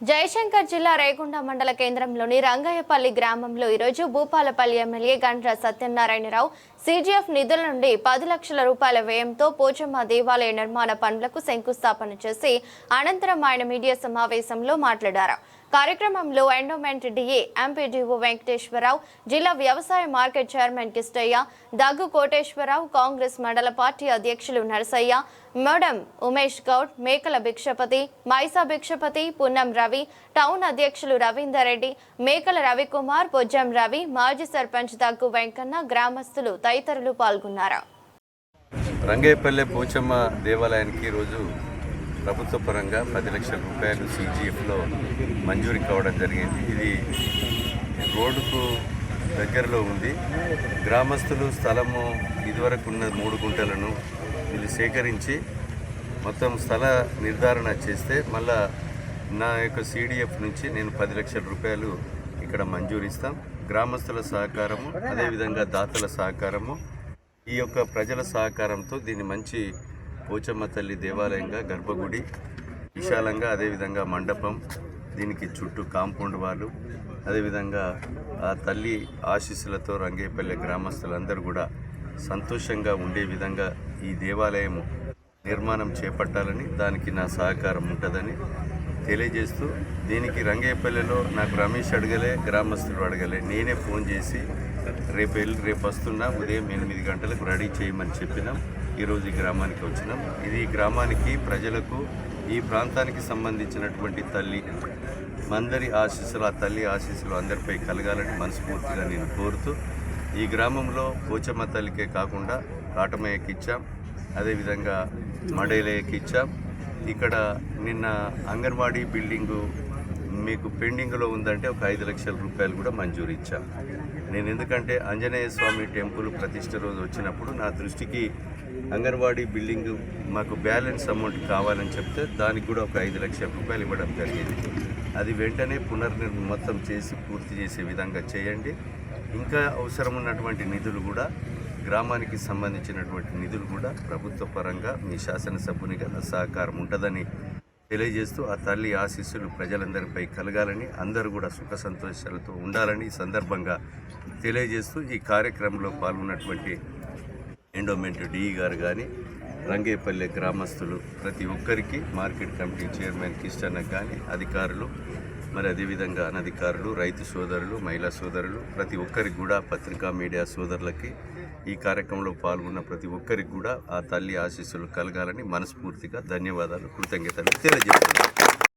జయశంకర్ జిల్లా రేగుండ మండల కేంద్రంలోని రంగయ్యపల్లి గ్రామంలో ఈరోజు భూపాలపల్లి ఎమ్మెల్యే గండ్ర సత్యనారాయణరావు సీజీఎఫ్ నిధుల నుండి పది లక్షల రూపాయల వ్యయంతో పోచమ్మ దేవాలయ నిర్మాణ పనులకు శంకుస్థాపన చేసి అనంతరం ఆయన మీడియా సమావేశంలో మాట్లాడారు. కార్యక్రమంలో ఎండోమెంట్ డిఏ ఎంపీడీఓ వెంకటేశ్వరరావు జిల్లా వ్యవసాయ మార్కెట్ చైర్మన్ కిష్టయ్య దగ్గు కోటేశ్వరరావు కాంగ్రెస్ మండల పార్టీ అధ్యక్షులు నరసయ్య మేడం ఉమేష్ గౌడ్ మేకల భిక్షపతి మైసా భిక్షపతి పున్నం రవి టౌన్ అధ్యక్షులు రవీందర్ రెడ్డి మేకల రవికుమార్ పొజ్జం రవి మాజీ సర్పంచ్ దగ్గు వెంకన్న గ్రామస్తులు తదితరులు పాల్గొన్నారు. రంగేపల్లె పోచమ్మ దేవాలయానికి ఈరోజు ప్రభుత్వ పరంగా పది లక్షల రూపాయలు సీజీఎఫ్లో మంజూరు కావడం జరిగింది. ఇది రోడ్డుకు దగ్గరలో ఉంది. గ్రామస్తులు స్థలము ఇదివరకు ఉన్న మూడు గుంటలను వీళ్ళు సేకరించి మొత్తం స్థల నిర్ధారణ చేస్తే మళ్ళా నా యొక్క సీడీఎఫ్ నుంచి నేను పది లక్షల రూపాయలు ఇక్కడ మంజూరిస్తాం. గ్రామస్తుల సహకారము అదేవిధంగా దాతల సహకారము. ఈ యొక్క ప్రజల సహకారంతో దీన్ని మంచి పోచమ్మ తల్లి దేవాలయంగా గర్భగుడి విశాలంగా అదేవిధంగా మండపం దీనికి చుట్టూ కాంపౌండ్ వాళ్ళు అదేవిధంగా ఆ తల్లి ఆశీస్సులతో రంగేపల్లె గ్రామస్తులందరూ కూడా సంతోషంగా ఉండే విధంగా ఈ దేవాలయము నిర్మాణం చేపట్టాలని దానికి నా సహకారం ఉంటుందని తెలియజేస్తూ దీనికి రంగేపల్లెలో నాకు రమేష్ అడగలే గ్రామస్తులు అడగలే. నేనే ఫోన్ చేసి రేపు వెళ్ళి రేపు వస్తున్నా ఉదయం ఎనిమిది గంటలకు రెడీ చేయమని చెప్పినాం. ఈరోజు ఈ గ్రామానికి వచ్చినాం. ఇది ఈ గ్రామానికి ప్రజలకు ఈ ప్రాంతానికి సంబంధించినటువంటి తల్లి మందరి ఆశీస్సులు ఆ తల్లి ఆశీస్సులు అందరిపై కలగాలని మనస్ఫూర్తిగా నేను కోరుతూ ఈ గ్రామంలో పోచమ్మ తల్లికే కాకుండా కాటమయ్యకి ఇచ్చాం. అదేవిధంగా మడేలయ్యకి ఇచ్చాం. ఇక్కడ నిన్న అంగన్వాడీ బిల్డింగు మీకు పెండింగ్లో ఉందంటే ఒక ఐదు లక్షల రూపాయలు కూడా మంజూరు ఇచ్చాం. నేను ఎందుకంటే ఆంజనేయ స్వామి టెంపుల్ ప్రతిష్ట రోజు వచ్చినప్పుడు నా దృష్టికి అంగన్వాడీ బిల్డింగ్ మాకు బ్యాలెన్స్ అమౌంట్ కావాలని చెప్తే దానికి కూడా ఒక ఐదు లక్షల రూపాయలు ఇవ్వడం జరిగింది. అది వెంటనే పునర్నిర్మ మొత్తం చేసి పూర్తి చేసే విధంగా చేయండి. ఇంకా అవసరం ఉన్నటువంటి నిధులు కూడా గ్రామానికి సంబంధించినటువంటి నిధులు కూడా ప్రభుత్వ పరంగా మీ శాసనసభ్యునిగా సహకారం ఉంటుందని తెలియజేస్తూ ఆ తల్లి ఆశీస్సులు ప్రజలందరిపై కలగాలని అందరూ కూడా సుఖ సంతోషాలతో ఉండాలని ఈ సందర్భంగా తెలియజేస్తూ ఈ కార్యక్రమంలో పాల్గొన్నటువంటి ఎండోమెంట్ డిఈ గారు కానీ రంగేపల్లె గ్రామస్తులు ప్రతి ఒక్కరికి మార్కెట్ కమిటీ చైర్మన్ కిష్టన్నకు కానీ అధికారులు మరి అదేవిధంగా అనధికారులు రైతు సోదరులు మహిళా సోదరులు ప్రతి ఒక్కరికి కూడా పత్రికా మీడియా సోదరులకి ఈ కార్యక్రమంలో పాల్గొన్న ప్రతి ఒక్కరికి కూడా ఆ తల్లి ఆశీస్సులు కలగాలని మనస్ఫూర్తిగా ధన్యవాదాలు కృతజ్ఞతలు తెలియజేస్తున్నాను.